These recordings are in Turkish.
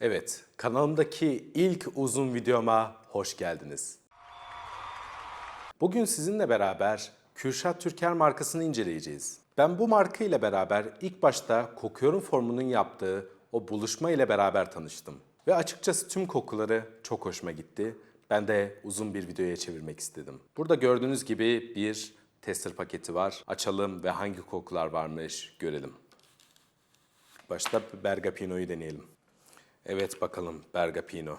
Evet, kanalımdaki ilk uzun videoma hoş geldiniz. Bugün sizinle beraber Kürşat Türker markasını inceleyeceğiz. Ben bu marka ile beraber ilk başta Kokuyorum formunun yaptığı o buluşma ile beraber tanıştım. Ve açıkçası tüm kokuları çok hoşuma gitti. Ben de uzun bir videoya çevirmek istedim. Burada gördüğünüz gibi bir tester paketi var. Açalım ve hangi kokular varmış görelim. Başta Bergapino'yu deneyelim. Evet bakalım Bergapino.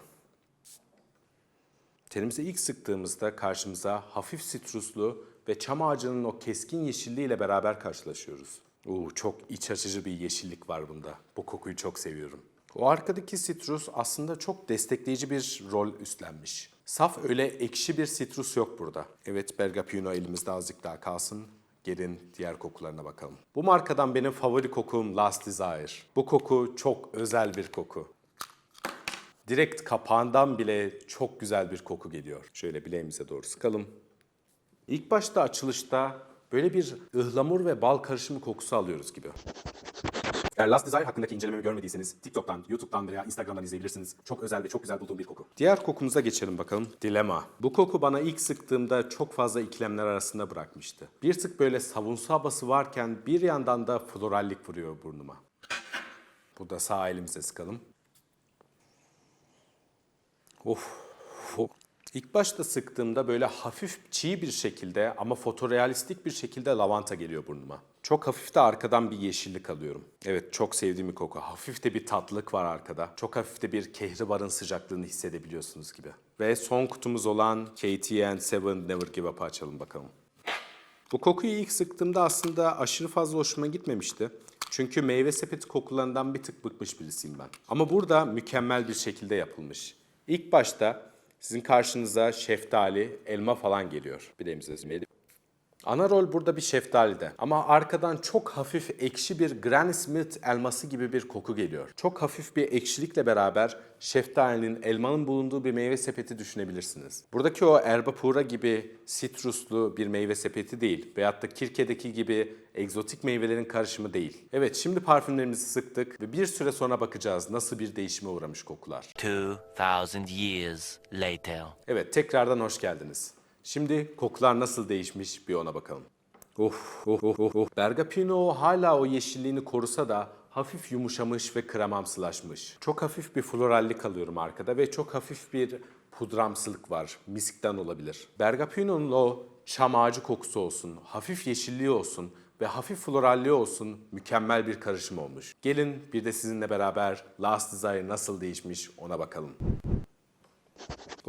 Tenimize ilk sıktığımızda karşımıza hafif sitruslu ve çam ağacının o keskin yeşilliği ile beraber karşılaşıyoruz. Oo, çok iç açıcı bir yeşillik var bunda. Bu kokuyu çok seviyorum. O arkadaki sitrus aslında çok destekleyici bir rol üstlenmiş. Saf öyle ekşi bir sitrus yok burada. Evet Bergapino elimizde azıcık daha kalsın. Gelin diğer kokularına bakalım. Bu markadan benim favori kokum Last Desire. Bu koku çok özel bir koku. Direkt kapağından bile çok güzel bir koku geliyor. Şöyle bileğimize doğru sıkalım. İlk başta açılışta böyle bir ıhlamur ve bal karışımı kokusu alıyoruz gibi. Eğer Last Desire hakkındaki incelememi görmediyseniz TikTok'tan, YouTube'dan veya Instagram'dan izleyebilirsiniz. Çok özel ve çok güzel bulduğum bir koku. Diğer kokumuza geçelim bakalım. Dilema. Bu koku bana ilk sıktığımda çok fazla ikilemler arasında bırakmıştı. Bir tık böyle savunsu havası varken bir yandan da florallik vuruyor burnuma. Bu da sağ elimize sıkalım. Of. of. İlk başta sıktığımda böyle hafif çiğ bir şekilde ama fotorealistik bir şekilde lavanta geliyor burnuma. Çok hafif de arkadan bir yeşillik alıyorum. Evet çok sevdiğim bir koku. Hafif de bir tatlılık var arkada. Çok hafif de bir kehribarın sıcaklığını hissedebiliyorsunuz gibi. Ve son kutumuz olan KTN7 Never Give Up'ı açalım bakalım. Bu kokuyu ilk sıktığımda aslında aşırı fazla hoşuma gitmemişti. Çünkü meyve sepeti kokularından bir tık bıkmış birisiyim ben. Ama burada mükemmel bir şekilde yapılmış. İlk başta sizin karşınıza şeftali, elma falan geliyor. Bileğimize zümreydi. Ana rol burada bir şeftalide ama arkadan çok hafif ekşi bir Granny Smith elması gibi bir koku geliyor. Çok hafif bir ekşilikle beraber şeftalinin, elmanın bulunduğu bir meyve sepeti düşünebilirsiniz. Buradaki o erba pura gibi sitruslu bir meyve sepeti değil veyahut da Kirke'deki gibi egzotik meyvelerin karışımı değil. Evet şimdi parfümlerimizi sıktık ve bir süre sonra bakacağız nasıl bir değişime uğramış kokular. 2,000 years later. Evet, tekrardan hoş geldiniz. Şimdi kokular nasıl değişmiş bir ona bakalım. Of, of, of, of, of. Bergapino hala o yeşilliğini korusa da hafif yumuşamış ve kremamsılaşmış. Çok hafif bir florallik alıyorum arkada ve çok hafif bir pudramsılık var. Miskten olabilir. Bergapino'nun o çam ağacı kokusu olsun, hafif yeşilliği olsun ve hafif floralliği olsun mükemmel bir karışım olmuş. Gelin bir de sizinle beraber Last Desire nasıl değişmiş ona bakalım.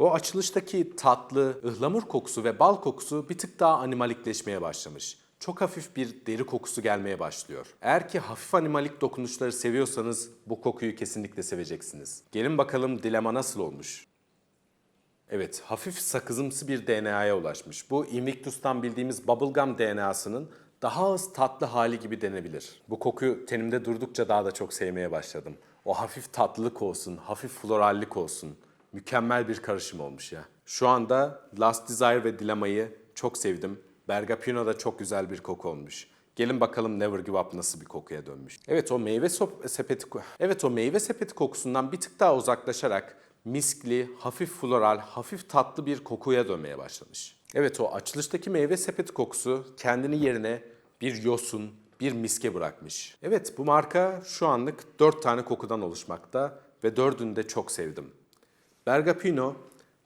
O açılıştaki tatlı, ıhlamur kokusu ve bal kokusu bir tık daha animalikleşmeye başlamış. Çok hafif bir deri kokusu gelmeye başlıyor. Eğer ki hafif animalik dokunuşları seviyorsanız bu kokuyu kesinlikle seveceksiniz. Gelin bakalım dilema nasıl olmuş. Evet, hafif sakızımsı bir DNA'ya ulaşmış. Bu Invictus'tan bildiğimiz bubblegum DNA'sının daha az tatlı hali gibi denebilir. Bu kokuyu tenimde durdukça daha da çok sevmeye başladım. O hafif tatlılık olsun, hafif florallik olsun. Mükemmel bir karışım olmuş ya. Şu anda Last Desire ve Dilema'yı çok sevdim. Bergapino da çok güzel bir koku olmuş. Gelin bakalım Never Give Up nasıl bir kokuya dönmüş. Evet o meyve sepeti Evet o meyve sepeti kokusundan bir tık daha uzaklaşarak miskli, hafif floral, hafif tatlı bir kokuya dönmeye başlamış. Evet o açılıştaki meyve sepeti kokusu kendini yerine bir yosun, bir miske bırakmış. Evet bu marka şu anlık 4 tane kokudan oluşmakta ve dördünü de çok sevdim. Bergapino,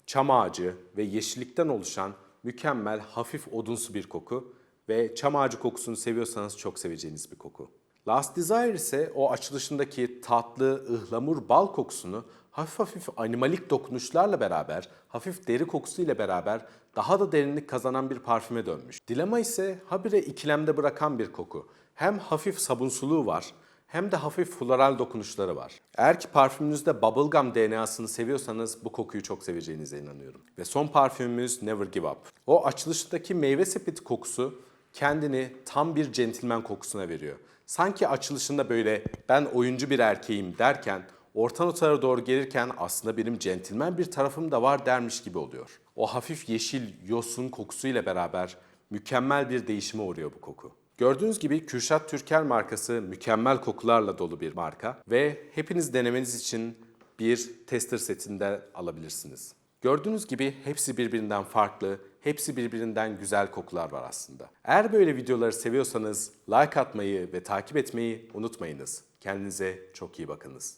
çam ağacı ve yeşillikten oluşan mükemmel hafif odunsu bir koku ve çam ağacı kokusunu seviyorsanız çok seveceğiniz bir koku. Last Desire ise o açılışındaki tatlı, ıhlamur bal kokusunu hafif hafif animalik dokunuşlarla beraber, hafif deri kokusuyla beraber daha da derinlik kazanan bir parfüme dönmüş. Dilema ise habire ikilemde bırakan bir koku. Hem hafif sabunsuluğu var hem de hafif floral dokunuşları var. Eğer ki parfümünüzde bubblegum DNA'sını seviyorsanız bu kokuyu çok seveceğinize inanıyorum. Ve son parfümümüz Never Give Up. O açılıştaki meyve sepeti kokusu kendini tam bir centilmen kokusuna veriyor. Sanki açılışında böyle ben oyuncu bir erkeğim derken orta notalara doğru gelirken aslında benim centilmen bir tarafım da var dermiş gibi oluyor. O hafif yeşil yosun kokusuyla beraber mükemmel bir değişime uğruyor bu koku. Gördüğünüz gibi Kürşat Türker markası mükemmel kokularla dolu bir marka ve hepiniz denemeniz için bir tester setinde alabilirsiniz. Gördüğünüz gibi hepsi birbirinden farklı, hepsi birbirinden güzel kokular var aslında. Eğer böyle videoları seviyorsanız like atmayı ve takip etmeyi unutmayınız. Kendinize çok iyi bakınız.